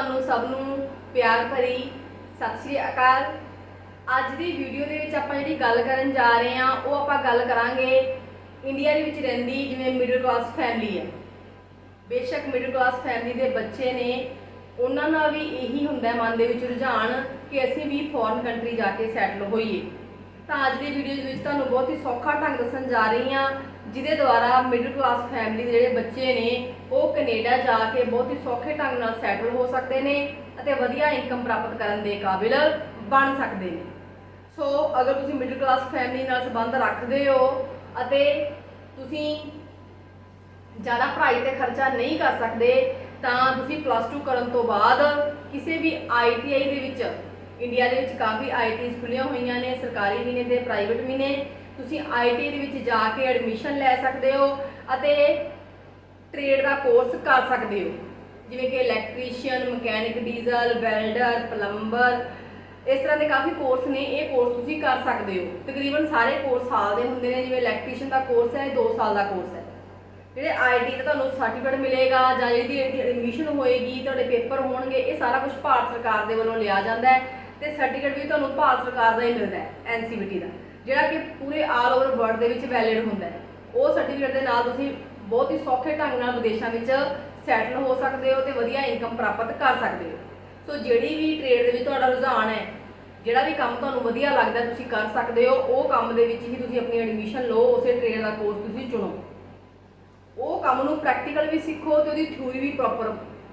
ਤੁਹਾਨੂੰ ਸਭ ਨੂੰ ਪਿਆਰ ਭਰੀ ਸਤਿ ਸ਼੍ਰੀ ਅਕਾਲ। ਅੱਜ ਦੀ ਵੀਡੀਓ ਦੇ ਵਿੱਚ ਆਪਾਂ ਜਿਹੜੀ ਗੱਲ ਕਰਨ ਜਾ ਰਹੇ ਹਾਂ, ਉਹ ਆਪਾਂ ਗੱਲ ਕਰਾਂਗੇ ਇੰਡੀਆ ਦੇ ਵਿੱਚ ਰਹਿੰਦੀ ਜਿਵੇਂ ਮਿਡਲ ਕਲਾਸ ਫੈਮਿਲੀ ਹੈ। ਬੇਸ਼ੱਕ ਮਿਡਲ ਕਲਾਸ ਫੈਮਿਲੀ ਦੇ ਬੱਚੇ ਨੇ, ਉਹਨਾਂ ਨਾਲ ਵੀ ਇਹੀ ਹੁੰਦਾ ਮਨ ਦੇ ਵਿੱਚ ਰੁਝਾਨ ਕਿ ਅਸੀਂ ਵੀ ਫੋਰਨ ਕੰਟਰੀ ਜਾ ਕੇ ਸੈਟਲ ਹੋਈਏ। ਤਾਂ ਅੱਜ ਦੀ ਵੀਡੀਓ ਦੇ ਵਿੱਚ ਤੁਹਾਨੂੰ ਬਹੁਤ ਹੀ ਸੌਖਾ ਢੰਗ ਦੱਸਣ ਜਾ ਰਹੀ ਹਾਂ ਜਿਹਦੇ ਦੁਆਰਾ ਮਿਡਲ ਕਲਾਸ ਫੈਮਿਲੀ ਦੇ ਜਿਹੜੇ ਬੱਚੇ ਨੇ, ਉਹ ਕੈਨੇਡਾ ਜਾ ਕੇ ਬਹੁਤ ਹੀ ਸੌਖੇ ਢੰਗ ਨਾਲ ਸੈਟਲ ਹੋ ਸਕਦੇ ਨੇ ਅਤੇ ਵਧੀਆ ਇਨਕਮ ਪ੍ਰਾਪਤ ਕਰਨ ਦੇ ਕਾਬਿਲ ਬਣ ਸਕਦੇ ਨੇ। ਸੋ ਅਗਰ ਤੁਸੀਂ ਮਿਡਲ ਕਲਾਸ ਫੈਮਿਲੀ ਨਾਲ ਸੰਬੰਧ ਰੱਖਦੇ ਹੋ ਅਤੇ ਤੁਸੀਂ ਜ਼ਿਆਦਾ ਪੜ੍ਹਾਈ ਤੇ ਖਰਚਾ ਨਹੀਂ ਕਰ ਸਕਦੇ, ਤਾਂ ਤੁਸੀਂ ਪਲੱਸ 2 ਕਰਨ ਤੋਂ ਬਾਅਦ ਕਿਸੇ ਵੀ ਆਈਟੀਆਈ ਦੇ ਵਿੱਚ ਇੰਡੀਆ ਦੇ ਵਿੱਚ ਕਾਫੀ ਆਈਟੀਜ਼ ਖੁੱਲੀਆਂ ਹੋਈਆਂ ਨੇ, ਸਰਕਾਰੀ ਵੀ ਨੇ ਤੇ ਪ੍ਰਾਈਵੇਟ ਵੀ ਨੇ ਤੁਸੀਂ ਆਈਟੀ ਦੇ ਵਿੱਚ ਜਾ ਕੇ ਐਡਮਿਸ਼ਨ ਲੈ ਸਕਦੇ ਹੋ ਅਤੇ ਟ੍ਰੇਡ ਦਾ ਕੋਰਸ ਕਰ ਸਕਦੇ ਹੋ। ਜਿਵੇਂ ਕਿ electrician mechanic diesel welder plumber ਇਸ ਤਰ੍ਹਾਂ ਦੇ ਕਾਫੀ ਕੋਰਸ ਨੇ, ਇਹ ਕੋਰਸ ਤੁਸੀਂ ਕਰ ਸਕਦੇ ਹੋ। ਤਕਰੀਬਨ ਸਾਰੇ ਕੋਰਸ ਸਾਲ ਦੇ ਹੁੰਦੇ ਨੇ, ਜਿਵੇਂ ਇਲੈਕਟ੍ਰੀਸ਼ੀਅਨ ਦਾ ਕੋਰਸ ਹੈ, ਇਹ 2 ਸਾਲ ਦਾ ਕੋਰਸ ਹੈ। ਜਿਹੜੇ ਆਈਟੀ ਦਾ ਤੁਹਾਨੂੰ ਸਰਟੀਫਿਕੇਟ ਮਿਲੇਗਾ ਜਾਂ ਜਿਹੜੀ ਇਹਦੀ ਐਡਮਿਸ਼ਨ ਹੋਏਗੀ, ਤੁਹਾਡੇ ਪੇਪਰ ਹੋਣਗੇ, ਇਹ ਸਾਰਾ ਕੁਝ ਭਾਰਤ ਸਰਕਾਰ ਦੇ ਵੱਲੋਂ ਲਿਆ ਜਾਂਦਾ ਹੈ ਤੇ ਸਰਟੀਫਿਕੇਟ ਵੀ ਤੁਹਾਨੂੰ ਭਾਰਤ ਸਰਕਾਰ ਦਾ ਹੀ ਮਿਲਦਾ ਹੈ ਐਨਸੀਬੀਟੀ ਦਾ। ਜਿਹੜਾ ਕਿ ਪੂਰੇ ਆਲ ਓਵਰ ਵਰਲਡ ਦੇ ਵਿੱਚ ਵੈਲਿਡ ਹੁੰਦਾ ਹੈ। ਉਹ ਸਰਟੀਫਿਕੇਟ ਦੇ ਨਾਲ ਤੁਸੀਂ ਬਹੁਤ ਹੀ ਸੌਖੇ ਢੰਗ ਨਾਲ ਵਿਦੇਸ਼ਾਂ ਵਿੱਚ ਸੈਟਲ ਹੋ ਸਕਦੇ ਹੋ ਤੇ ਵਧੀਆ ਇਨਕਮ ਪ੍ਰਾਪਤ ਕਰ ਸਕਦੇ ਹੋ। ਸੋ ਜਿਹੜੀ ਵੀ ਟ੍ਰੇਡ ਦੇ ਵਿੱਚ ਤੁਹਾਡਾ ਰੁਝਾਨ ਹੈ, ਜਿਹੜਾ ਵੀ ਕੰਮ ਤੁਹਾਨੂੰ ਵਧੀਆ ਲੱਗਦਾ ਤੁਸੀਂ ਕਰ ਸਕਦੇ ਹੋ, ਉਹ ਕੰਮ ਦੇ ਵਿੱਚ ਹੀ ਤੁਸੀਂ ਆਪਣੀ ਐਡਮਿਸ਼ਨ ਲਓ, ਉਸੇ ਟ੍ਰੇਡ ਦਾ ਕੋਰਸ ਤੁਸੀਂ ਚੁਣੋ। ਉਹ ਕੰਮ ਨੂੰ ਪ੍ਰੈਕਟੀਕਲ ਵੀ ਸਿੱਖੋ ਤੇ ਉਹਦੀ ਥਿਊਰੀ ਵੀ ਪ੍ਰੋਪਰ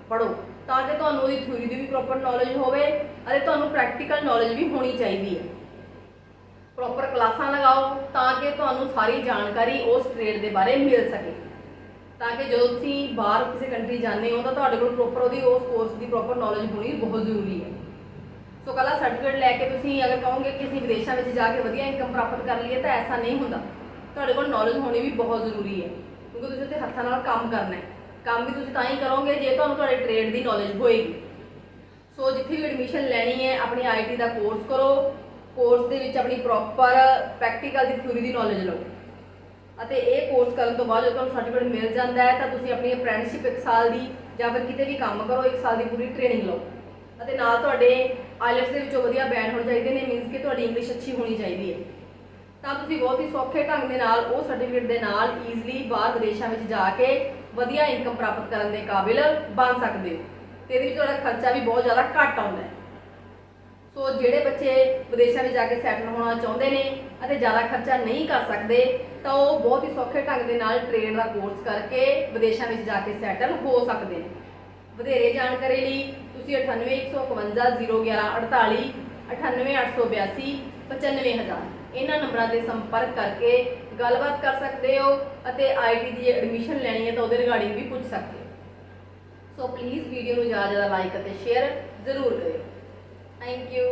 ਪੜੋ ਤਾਂ ਕਿ ਤੁਹਾਨੂੰ ਉਹਦੀ ਥਿਊਰੀ ਦੀ ਵੀ ਪ੍ਰੋਪਰ ਨੌਲੇਜ ਹੋਵੇ ਅਤੇ ਤੁਹਾਨੂੰ ਪ੍ਰੈਕਟੀਕਲ ਨੌਲੇਜ ਵੀ ਹੋਣੀ ਚਾਹੀਦੀ ਹੈ। ਪ੍ਰੋਪਰ ਕਲਾਸਾਂ ਲਗਾਓ ਤਾਂ ਕਿ ਤੁਹਾਨੂੰ ਸਾਰੀ ਜਾਣਕਾਰੀ ਉਸ ਟ੍ਰੇਡ ਦੇ ਬਾਰੇ ਮਿਲ ਸਕੇ। ਤਾਂ ਕਿ ਜਦੋਂ ਤੁਸੀਂ ਬਾਹਰ ਕਿਸੇ ਕੰਟਰੀ ਜਾਂਦੇ ਹੋ ਤਾਂ ਤੁਹਾਡੇ ਕੋਲ ਪ੍ਰੋਪਰ ਉਹਦੀ ਉਸ ਕੋਰਸ ਦੀ ਪ੍ਰੋਪਰ ਨੌਲੇਜ ਹੋਣੀ ਬਹੁਤ ਜ਼ਰੂਰੀ ਹੈ। ਸੋ ਕਲਾ ਸਰਟੀਫਿਕੇਟ ਲੈ ਕੇ ਤੁਸੀਂ ਅਗਰ ਕਹੋਗੇ ਕਿ ਅਸੀਂ ਵਿਦੇਸ਼ਾਂ ਵਿੱਚ ਜਾ ਕੇ ਵਧੀਆ ਇਨਕਮ ਪ੍ਰਾਪਤ ਕਰ ਲਈਏ ਤਾਂ ਐਸਾ ਨਹੀਂ ਹੁੰਦਾ। ਤੁਹਾਡੇ ਕੋਲ ਨੌਲੇਜ ਹੋਣੀ ਵੀ ਬਹੁਤ ਜ਼ਰੂਰੀ ਹੈ, ਕਿਉਂਕਿ ਤੁਸੀਂ ਉੱਥੇ ਹੱਥਾਂ ਨਾਲ ਕੰਮ ਕਰਨਾ ਹੈ। ਕੰਮ ਵੀ ਤੁਸੀਂ ਤਾਂ ਹੀ ਕਰੋਗੇ ਜੇ ਤੁਹਾਨੂੰ ਤੁਹਾਡੇ ਟ੍ਰੇਡ ਦੀ ਨੌਲੇਜ ਹੋਏਗੀ। ਸੋ ਜਿੱਥੇ ਵੀ ਐਡਮਿਸ਼ਨ ਲੈਣੀ ਹੈ, ਆਪਣੀ ਆਈਟੀ ਦਾ ਕੋਰਸ ਕਰੋ ਕੋਰਸ ਦੇ ਵਿੱਚ ਆਪਣੀ ਪ੍ਰੋਪਰ ਪ੍ਰੈਕਟੀਕਲ ਦੀ ਥਿਊਰੀ ਦੀ ਨੌਲੇਜ ਲਓ। ਅਤੇ ਇਹ ਕੋਰਸ ਕਰਨ ਤੋਂ ਬਾਅਦ ਜਦੋਂ ਤੁਹਾਨੂੰ ਸਰਟੀਫਿਕੇਟ ਮਿਲ ਜਾਂਦਾ ਹੈ, ਤਾਂ ਤੁਸੀਂ ਆਪਣੀ ਅਪ੍ਰੈਂਟਿਸਸ਼ਿਪ ਇੱਕ ਸਾਲ ਦੀ ਜਾਂ ਫਿਰ ਕਿਤੇ ਵੀ ਕੰਮ ਕਰੋ, ਇੱਕ ਸਾਲ ਦੀ ਪੂਰੀ ਟ੍ਰੇਨਿੰਗ ਲਓ। ਅਤੇ ਨਾਲ ਤੁਹਾਡੇ ਆਈਲੈਟਸ ਦੇ ਵਿੱਚੋਂ ਵਧੀਆ ਬੈਂਡ ਹੋਣੇ ਚਾਹੀਦੇ ਨੇ ਮੀਨਸ ਕਿ ਤੁਹਾਡੀ ਇੰਗਲਿਸ਼ ਅੱਛੀ ਹੋਣੀ ਚਾਹੀਦੀ ਹੈ। ਤਾਂ ਤੁਸੀਂ ਬਹੁਤ ਹੀ ਸੌਖੇ ਢੰਗ ਦੇ ਨਾਲ ਉਹ ਸਰਟੀਫਿਕੇਟ ਦੇ ਨਾਲ ਈਜ਼ੀਲੀ ਬਾਹਰ ਵਿਦੇਸ਼ਾਂ ਵਿੱਚ ਜਾ ਕੇ ਵਧੀਆ ਇਨਕਮ ਪ੍ਰਾਪਤ ਕਰਨ ਦੇ ਕਾਬਿਲ ਬਣ ਸਕਦੇ ਹੋ। ਤੇ ਇਹਦੇ ਵਿੱਚ ਤੁਹਾਡਾ ਖਰਚਾ ਵੀ ਬਹੁਤ ਜ਼ਿਆਦਾ ਘੱਟ ਆਉਂਦਾ ਹੈ। ਸੋ ਜਿਹੜੇ ਬੱਚੇ ਵਿਦੇਸ਼ਾਂ ਵਿੱਚ ਜਾ ਕੇ ਸੈਟਲ ਹੋਣਾ ਚਾਹੁੰਦੇ ਨੇ ਅਤੇ ਜ਼ਿਆਦਾ ਖਰਚਾ ਨਹੀਂ ਕਰ ਸਕਦੇ, ਤਾਂ ਉਹ ਬਹੁਤ ਹੀ ਸੌਖੇ ਢੰਗ ਦੇ ਨਾਲ ਟ੍ਰੇਡ ਦਾ ਕੋਰਸ ਕਰਕੇ ਵਿਦੇਸ਼ਾਂ ਵਿੱਚ ਜਾ ਕੇ ਸੈਟਲ ਹੋ ਸਕਦੇ ਨੇ। ਵਧੇਰੇ ਜਾਣਕਾਰੀ ਲਈ ਤੁਸੀਂ 9815501148 98882 95000 ਇਹਨਾਂ ਨੰਬਰਾਂ ਤੇ ਸੰਪਰਕ ਕਰਕੇ ਗੱਲਬਾਤ ਕਰ ਸਕਦੇ ਹੋ ਅਤੇ ਆਈਟੀ ਦੀ ਐਡਮਿਸ਼ਨ ਲੈਣੀ ਹੈ ਤਾਂ ਉਹਦੇ ਰਿਗਾਰਡਿੰਗ ਵੀ ਪੁੱਛ ਸਕਦੇ ਹੋ। ਸੋ ਪਲੀਜ਼ ਵੀਡੀਓ ਨੂੰ ਜ਼ਿਆਦਾ ਜ਼ਿਆਦਾ ਲਾਈਕ ਅਤੇ ਸ਼ੇਅਰ ਜ਼ਰੂਰ ਕਰਿਓ। Thank you.